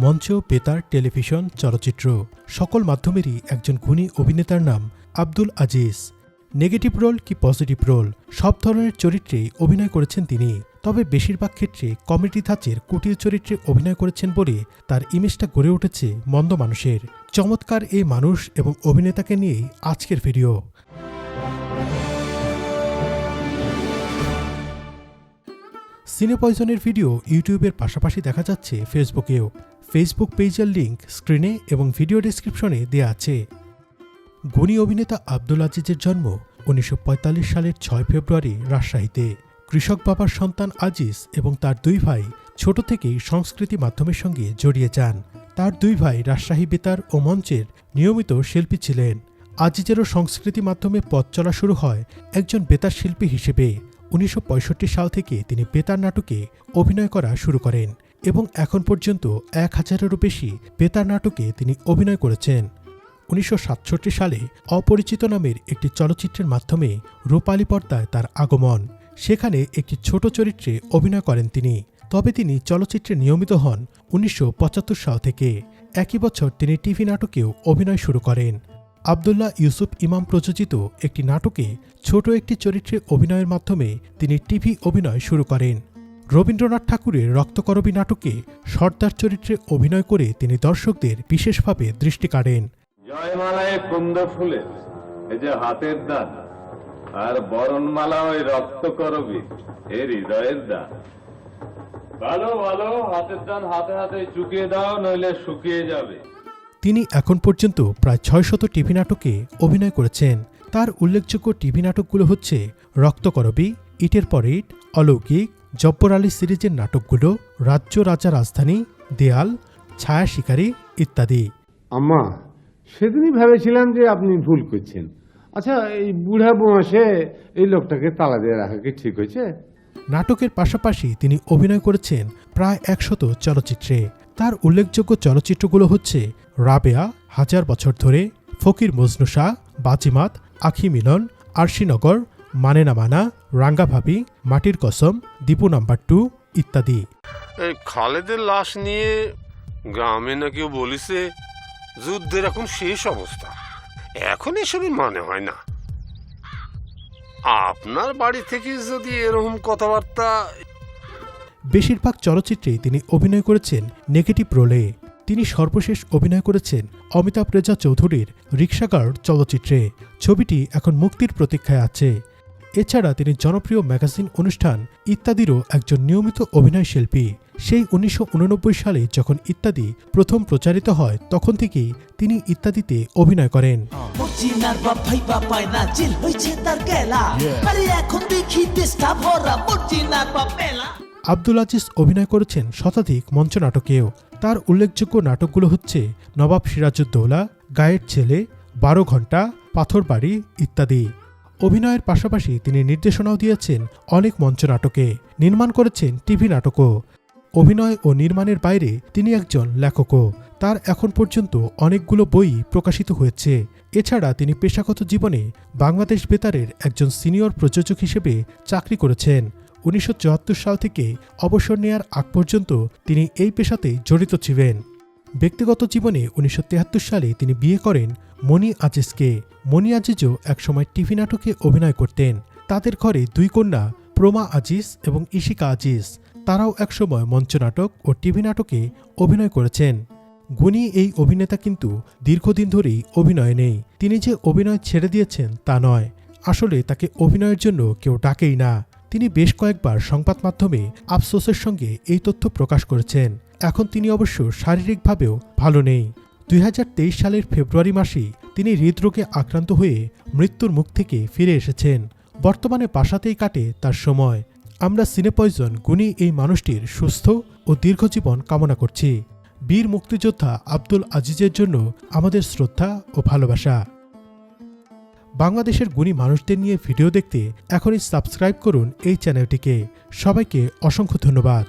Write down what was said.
মঞ্চ বেতার, টেলিভিশন, চলচ্চিত্র সকল মাধ্যমেরই একজন গুণী অভিনেতার নাম আব্দুল আজিজ। নেগেটিভ রোল কি পজিটিভ রোল, সব ধরনের চরিত্রে অভিনয় করেছেন তিনি। তবে বেশিরভাগ ক্ষেত্রে কমেডি ধাঁচের কুটির চরিত্রে অভিনয় করেছেন বলে তার ইমেজটা গড়ে উঠেছে মন্দ মানুষের। চমৎকার এই মানুষ এবং অভিনেতাকে নিয়েই আজকের ভিডিও। সিনে পয়জনের ভিডিও ইউটিউবের পাশাপাশি দেখা যাচ্ছে ফেসবুকেও ফেসবুক পেজের লিংক স্ক্রিনে এবং ভিডিও ডিসক্রিপশনে দেয়া আছে। গুণী অভিনেতা আব্দুল আজিজের জন্ম উনিশশো পঁয়তাল্লিশ সালের ছয় ফেব্রুয়ারি রাজশাহীতে। কৃষক বাবার সন্তান আজিজ এবং তার দুই ভাই ছোট থেকেই সংস্কৃতি মাধ্যমের সঙ্গে জড়িয়ে যান। তার দুই ভাই রাজশাহী বেতার ও মঞ্চের নিয়মিত শিল্পী ছিলেন। আজিজেরও সংস্কৃতি মাধ্যমে পথ চলা শুরু হয় একজন বেতার শিল্পী হিসেবে। উনিশশো পঁয়ষট্টি সাল থেকে তিনি বেতার নাটকে অভিনয় করা শুরু করেন এবং এখন পর্যন্ত এক হাজারেরও বেশি বেতার নাটকে তিনি অভিনয় করেছেন। উনিশশো সাতষট্টি সালে অপরিচিত নামের একটি চলচ্চিত্রের মাধ্যমে রূপালী পর্দায় তার আগমন। সেখানে একটি ছোট চরিত্রে অভিনয় করেন তিনি। তবে তিনি চলচ্চিত্রে নিয়মিত হন উনিশশো পঁচাত্তর সাল থেকে। একই বছর তিনি টিভি নাটকেও অভিনয় শুরু করেন। আবদুল্লাহ ইউসুফ ইমাম প্রযোজিত একটি নাটকে ছোট একটি চরিত্রে অভিনয়ের মাধ্যমে তিনি টিভি অভিনয় শুরু করেন। রবীন্দ্রনাথ ঠাকুরের রক্তকরবী নাটকে সর্দার চরিত্রে অভিনয় করে তিনি দর্শকদের বিশেষভাবে দৃষ্টি কাড়েন। জয়মালায় কুন্দ ফুলে, এই যে হাতের দান আর বরণমালা ওই রক্ত করবি এ হৃদয়ের দান ভালো ভালো, হাতের দান হাতে হাতে চুকিয়ে দাও, নইলে শুকিয়ে যাবে। তিনি এখন পর্যন্ত প্রায় ছয়শত টিভি নাটকে অভিনয় করেছেন। তার উল্লেখযোগ্য টিভি নাটকগুলো হচ্ছে রক্তকরবী ইটের পর ইট অলৌকিক জব্বর আলী সিরিজের নাটকগুলো রাজ্য রাজা রাজধানী দেয়াল ছায়া শিকারী ইত্যাদি। আম্মা সেদিনই ভেবেছিলাম যে আপনি ভুল করছেন। আচ্ছা এই বুড়া বয়সে এই লোকটাকে তালা দিয়ে রাখা কি ঠিক হয়েছে? নাটকের পাশাপাশি তিনি অভিনয় করেছেন প্রায় একশত চলচ্চিত্রে। তার উল্লেখযোগ্য চলচ্চিত্রগুলো হচ্ছে রাবেয়া, হাজার বছর ধরে, ফকির মজনু শাহ, বাজিমাত, আখি মিলন আরশিনগর মানে না মানা, রাঙ্গা ভাবি, মাটির কসম, দীপু নাম্বার টু ইত্যাদি। খালেদের লাশ নিয়ে গ্রামে না কেউ বলিছে, যুদ্ধের এখন শেষ অবস্থা। এখন এসবের মানে হয় না। আপনার বাড়ি থেকে যদি এরকম কথাবার্তা বেশিরভাগ চলচ্চিত্রেই তিনি অভিনয় করেছেন নেগেটিভ রোলে। তিনি সর্বশেষ অভিনয় করেছেন অমিতাভ রেজা চৌধুরীর রিক্সাগার্ড চলচ্চিত্রে। ছবিটি এখন মুক্তির প্রতীক্ষায় আছে। এছাড়া তিনি জনপ্রিয় ম্যাগাজিন অনুষ্ঠান ইত্যাদিরও একজন নিয়মিত অভিনয় শিল্পী। সেই উনিশশো উননব্বই সালে যখন ইত্যাদি প্রথম প্রচারিত হয় তখন থেকেই তিনি ইত্যাদিতে অভিনয় করেন। মর্জিনার বাপ ভাই বাপায় না জেল হয়েছে তার গেলা। আরে এখন দেখি আব্দুল আজিজ অভিনয় করেছেন শতাধিক মঞ্চনাটকেও। তার উল্লেখযোগ্য নাটকগুলো হচ্ছে নবাব সিরাজউদ্দৌলা, গায়ের ছেলে, বারো ঘণ্টা পাথরবাড়ি ইত্যাদি। অভিনয়ের পাশাপাশি তিনি নির্দেশনাও দিয়েছেন অনেক মঞ্চনাটকে। নির্মাণ করেছেন টিভি নাটকও। অভিনয় ও নির্মাণের বাইরে তিনি একজন লেখকও। তার এখন পর্যন্ত অনেকগুলো বই প্রকাশিত হয়েছে। এছাড়া তিনি পেশাগত জীবনে বাংলাদেশ বেতারের একজন সিনিয়র প্রযোজক হিসেবে চাকরি করেছেন। উনিশশো চুয়াত্তর সাল থেকে অবসর নেয়ার আগ পর্যন্ত তিনি এই পেশাতে জড়িত ছিলেন। ব্যক্তিগত জীবনে উনিশশো সালে তিনি বিয়ে করেন মনি আজিজকে। মনি আজিজও একসময় টিভি নাটকে অভিনয় করতেন। তাদের ঘরে দুই কন্যা, প্রমা আজিজ এবং ইশিকা আজিজ। তারাও একসময় মঞ্চনাটক ও টিভি নাটকে অভিনয় করেছেন। গুণী এই অভিনেতা কিন্তু দীর্ঘদিন ধরেই অভিনয় নেই। তিনি যে অভিনয় ছেড়ে দিয়েছেন তা নয়। আসলে তাকে অভিনয়ের জন্য কেউ ডাকেই না। তিনি বেশ কয়েকবার সংবাদ মাধ্যমে আফসোসের সঙ্গে এই তথ্য প্রকাশ করেছেন। এখন তিনি অবশ্য শারীরিকভাবেও ভালো নেই। দুই হাজার তেইশ সালের ফেব্রুয়ারি মাসেই তিনি হৃদরোগে আক্রান্ত হয়ে মৃত্যুর মুখ থেকে ফিরে এসেছেন। বর্তমানে বাসাতেই কাটে তার সময়। আমরা সিনেপয়জন গুণী এই মানুষটির সুস্থ ও দীর্ঘজীবন কামনা করছি। বীর মুক্তিযোদ্ধা আব্দুল আজিজের জন্য আমাদের শ্রদ্ধা ও ভালোবাসা। বাংলাদেশের গুণী মানুষদের নিয়ে ভিডিও দেখতে এখনই সাবস্ক্রাইব করুন এই চ্যানেলটিকে। সবাইকে অসংখ্য ধন্যবাদ।